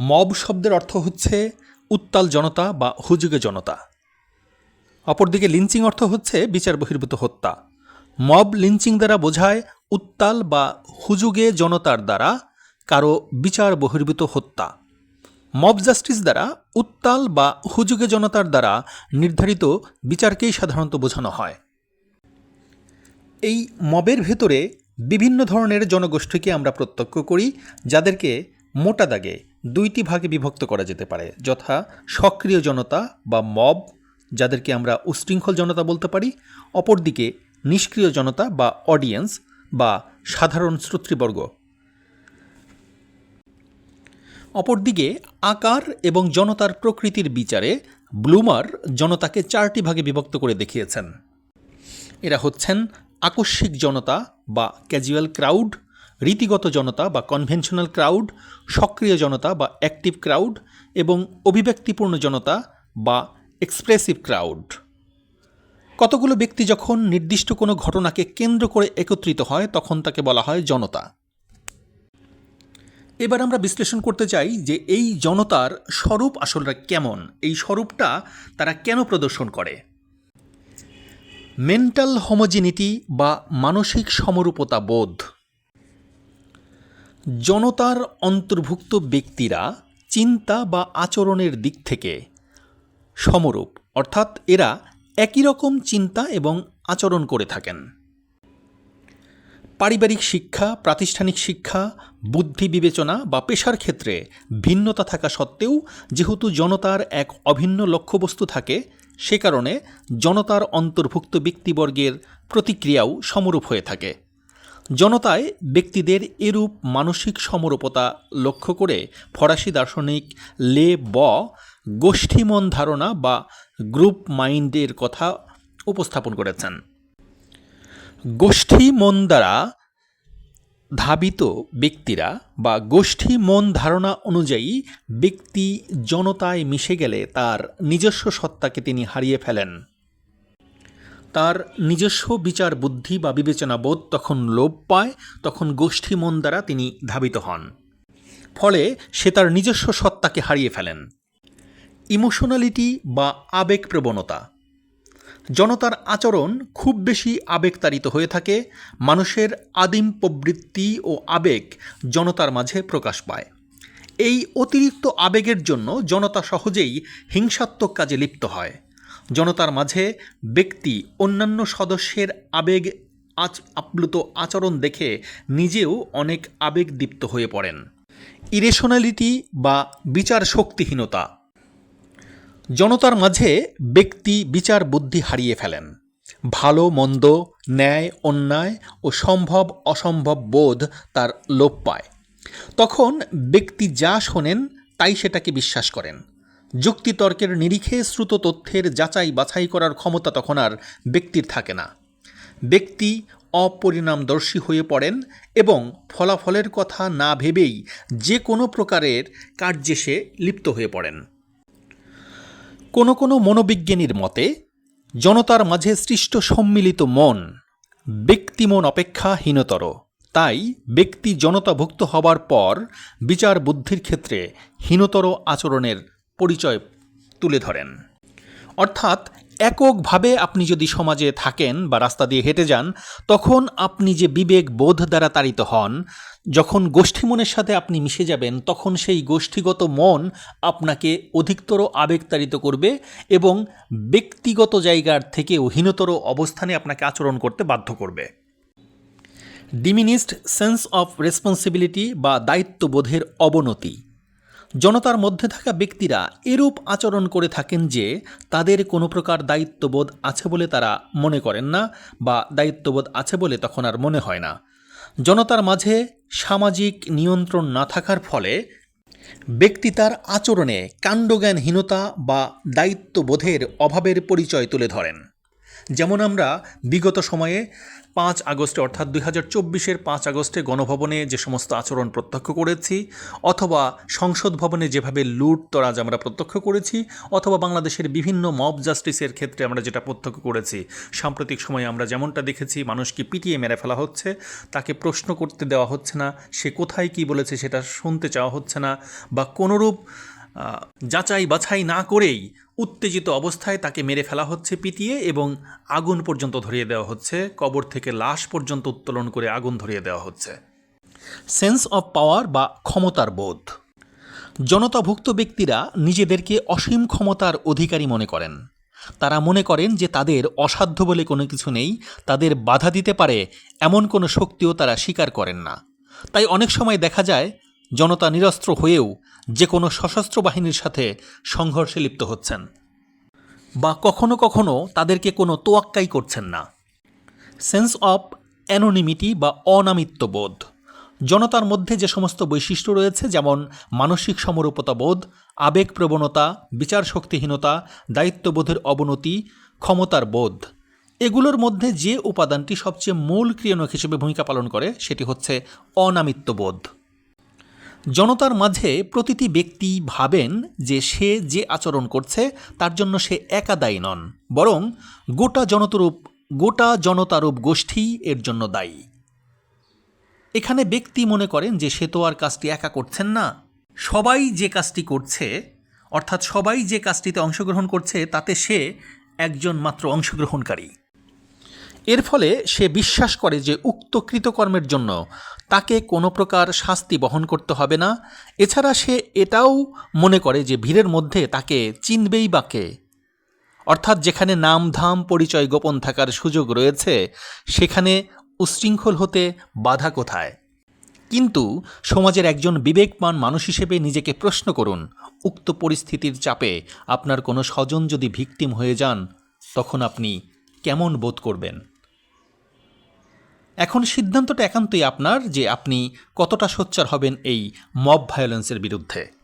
Mob শব্দের অর্থ হচ্ছে উত্তাল জনতা বা হুজুগে জনতা। অপরদিকে লিঞ্চিং অর্থ হচ্ছে বিচার বহির্ভূত হত্যা। মব লিঞ্চিং দ্বারা বোঝায় উত্তাল বা হুজুগে জনতার দ্বারা কারও বিচার বহির্ভূত হত্যা। মব জাস্টিস দ্বারা উত্তাল বা হুজুগে জনতার দ্বারা নির্ধারিত বিচারকেই সাধারণত বোঝানো হয়। এই মবের ভেতরে বিভিন্ন ধরনের জনগোষ্ঠীকে আমরা প্রত্যক্ষ করি, যাদেরকে মোটা দাগে দুইটি ভাগে বিভক্ত করা যেতে পারে। যথা সক্রিয় জনতা বা মব, যাদেরকে আমরা উশৃঙ্খল জনতা বলতে পারি। অপরদিকে নিষ্ক্রিয় জনতা বা অডিয়েন্স বা সাধারণ শ্রোতৃবর্গ। অপরদিকে আকার এবং জনতার প্রকৃতির বিচারে ব্লুমার জনতাকে চারটি ভাগে বিভক্ত করে দেখিয়েছেন। এরা হচ্ছেন আকস্মিক জনতা বা ক্যাজুয়াল ক্রাউড রীতিগত জনতা বা কনভেনশনাল ক্রাউড সক্রিয় জনতা বা অ্যাক্টিভ ক্রাউড এবং অভিব্যক্তিপূর্ণ জনতা বা এক্সপ্রেসিভ ক্রাউড কতগুলো ব্যক্তি যখন নির্দিষ্ট কোনো ঘটনাকে কেন্দ্র করে একত্রিত হয়, তখন তাকে বলা হয় জনতা। এবার আমরা বিশ্লেষণ করতে চাই যে এই জনতার স্বরূপ আসলে কেমন? এই স্বরূপটা তারা কেন প্রদর্শন করে? মেন্টাল হোমোজিনিটি বা মানসিক সমরূপতা বোধ। জনতার অন্তর্ভুক্ত ব্যক্তিরা চিন্তা বা আচরণের দিক থেকে সমরূপ, অর্থাৎ এরা একই রকম চিন্তা এবং আচরণ করে থাকেন। পারিবারিক শিক্ষা, প্রাতিষ্ঠানিক শিক্ষা, বুদ্ধি বিবেচনা বা পেশার ক্ষেত্রে ভিন্নতা থাকা সত্ত্বেও যেহেতু জনতার এক অভিন্ন লক্ষ্যবস্তু থাকে, সে কারণে জনতার অন্তর্ভুক্ত ব্যক্তিবর্গের প্রতিক্রিয়াও সমরূপ হয়ে থাকে। জনতায় ব্যক্তিদের এরূপ মানসিক সমরূপতা লক্ষ্য করে ফরাসি দার্শনিক লে ব গোষ্ঠীমন ধারণা বা গ্রুপ মাইন্ডের কথা উপস্থাপন করেছেন। গোষ্ঠী মন দ্বারা ধাবিত ব্যক্তিরা বা গোষ্ঠী মন ধারণা অনুযায়ী ব্যক্তি জনতায় মিশে গেলে তার নিজস্ব সত্তাকে তিনি হারিয়ে ফেলেন। তার নিজস্ব বিচার বুদ্ধি বা বিবেচনা বোধ তখন লোপ পায়, তখন গোষ্ঠী মন দ্বারা তিনি ধাবিত হন। ফলে সে তার নিজস্ব সত্তাকে হারিয়ে ফেলেন। ইমোশনালিটি বা আবেগ প্রবণতা জনতার আচরণ খুব বেশি আবেগতাড়িত হয়ে থাকে, মানুষের আদিম প্রবৃত্তি ও আবেগ জনতার মাঝে প্রকাশ পায়। এই অতিরিক্ত আবেগের জন্য জনতা সহজেই হিংসাত্মক কাজে লিপ্ত হয়। জনতার মাঝে ব্যক্তি, অন্যান্য সদস্যের আবেগ আচ, আপ্লুত আচরণ দেখে নিজেও অনেক আবেগদীপ্ত হয়ে পড়েন। ইরেশনালিটি বা বিচার শক্তিহীনতা। জনতার মাঝে ব্যক্তি বিচার বুদ্ধি হারিয়ে ফেলেন। ভালো, মন্দ, ন্যায়, অন্যায় ও সম্ভব, অসম্ভব বোধ তার লোপ পায়। তখন ব্যক্তি যা শোনেন তাই সেটাকে বিশ্বাস করেন। যুক্তিতর্কের নিরিখে শ্রুত তথ্যের যাচাই বাছাই করার ক্ষমতা তখন আর ব্যক্তির থাকে না। ব্যক্তি অপরিণামদর্শী হয়ে পড়েন এবং ফলাফলের কথা না ভেবেই যে কোনো প্রকারের কার্যে সে লিপ্ত হয়ে পড়েন। কোনো কোনো মনোবিজ্ঞানীর মতে, জনতার মাঝে সৃষ্ট সম্মিলিত মন ব্যক্তিমন অপেক্ষা হীনতর তাই ব্যক্তি জনতাভুক্ত হবার পর বিচার বুদ্ধির ক্ষেত্রে হীনতর আচরণের পরিচয় তুলে ধরেন। অর্থাৎ, এককভাবে আপনি যদি সমাজে থাকেন বা রাস্তা দিয়ে হেঁটে যান, তখন আপনি যে বিবেক বোধ দ্বারা তাড়িত হন, যখন গোষ্ঠী মনের সাথে আপনি মিশে যাবেন, তখন সেই গোষ্ঠীগত মন আপনাকে অধিকতর আবেগতাড়িত করবে এবং ব্যক্তিগত জায়গার থেকেও হীনতর অবস্থানে আপনাকে আচরণ করতে বাধ্য করবে। ডিমিনিস্ট সেন্স অফ রেসপন্সিবিলিটি বা দায়িত্ববোধের অবনতি। জনতার মধ্যে থাকা ব্যক্তিরা এরূপ আচরণ করে থাকেন যে তাদের কোনো প্রকার দায়িত্ববোধ আছে বলে তারা মনে করেন না বা দায়িত্ববোধ আছে বলে তখন আর মনে হয় না। জনতার মাঝে সামাজিক নিয়ন্ত্রণ না থাকার ফলে ব্যক্তি তার আচরণে কাণ্ডজ্ঞানহীনতা বা দায়িত্ববোধের অভাবের পরিচয় তুলে ধরেন। যেমন আমরা বিগত সময়ে পাঁচ আগস্টে, অর্থাৎ দুই হাজার চব্বিশের পাঁচ আগস্টে গণভবনে যে সমস্ত আচরণ প্রত্যক্ষ করেছি, অথবা সংসদ ভবনে যেভাবে লুট, তরাজ আমরা প্রত্যক্ষ করেছি, অথবা বাংলাদেশের বিভিন্ন মব জাস্টিসের ক্ষেত্রে আমরা যেটা প্রত্যক্ষ করেছি, সাম্প্রতিক সময়ে আমরা যেমনটা দেখেছি মানুষকে পিটিয়ে মেরে ফেলা হচ্ছে, তাকে প্রশ্ন করতে দেওয়া হচ্ছে না, সে কোথায় কি বলেছে সেটা শুনতে চাওয়া হচ্ছে না, বা কোনোরূপ যাচাই বাছাই না করেই উত্তেজিত অবস্থায় তাকে মেরে ফেলা হচ্ছে পিটিয়ে এবং আগুন পর্যন্ত ধরিয়ে দেওয়া হচ্ছে, কবর থেকে লাশ পর্যন্ত উত্তোলন করে আগুন ধরিয়ে দেওয়া হচ্ছে। সেন্স অফ পাওয়ার বা ক্ষমতার বোধ। জনতাভুক্ত ব্যক্তিরা নিজেদেরকে অসীম ক্ষমতার অধিকারী মনে করেন। তারা মনে করেন যে তাদের অসাধ্য বলে কোনো কিছু নেই, তাদের বাধা দিতে পারে এমন কোনো শক্তিও তারা স্বীকার করেন না। তাই অনেক সময় দেখা যায় জনতা নিরস্ত্র হয়েও যে কোনো সশস্ত্র বাহিনীর সাথে সংঘর্ষে লিপ্ত হচ্ছেন বা কখনো কখনো তাদেরকে কোনো তোয়াক্কাই করছেন না। সেন্স অফ অ্যানোনিমিটি বা অনামিত্ব বোধ জনতার মধ্যে যে সমস্ত বৈশিষ্ট্য রয়েছে, যেমন মানসিক সমরূপতা বোধ আবেগ প্রবণতা, বিচার শক্তিহীনতা, দায়িত্ববোধের অবনতি, ক্ষমতার বোধ, এগুলোর মধ্যে যে উপাদানটি সবচেয়ে মূল ক্রিয়ানক হিসেবে ভূমিকা পালন করে, সেটি হচ্ছে অনামিত্ব বোধ জনতার মাঝে প্রতিটি ব্যক্তি ভাবেন যে সে যে আচরণ করছে, তার জন্য সে একা দায়ী নন, বরং গোটা জনতরূপ, গোটা জনতারূপ গোষ্ঠী এর জন্য দায়ী। এখানে ব্যক্তি মনে করেন যে সে তো আর কাজটি একা করছেন না। সবাই যে কাজটি করছে, অর্থাৎ সবাই যে কাজটিতে অংশগ্রহণ করছে, তাতে সে একজন মাত্র অংশগ্রহণকারী। এর ফলে সে বিশ্বাস করে যে উক্ত কৃতকর্মের জন্য তাকে কোনো প্রকার শাস্তি বহন করতে হবে না। এছাড়া সে এটাও মনে করে যে ভিড়ের মধ্যে তাকে চিনবেই বা কে। অর্থাৎ যেখানে নাম ধাম পরিচয় গোপন থাকার সুযোগ রয়েছে, সেখানে উচ্ছৃঙ্খল হতে বাধা কোথায়? কিন্তু সমাজের একজন বিবেকমান মানুষ হিসেবে নিজেকে প্রশ্ন করুন, উক্ত পরিস্থিতির চাপে আপনার কোনো স্বজন যদি ভিকটিম হয়ে যান, তখন আপনি কেমন বোধ করবেন? এখন সিদ্ধান্তটা একান্তই আপনার যে আপনি কতটা সোচ্চার হবেন এই মব ভায়োলেন্সের বিরুদ্ধে।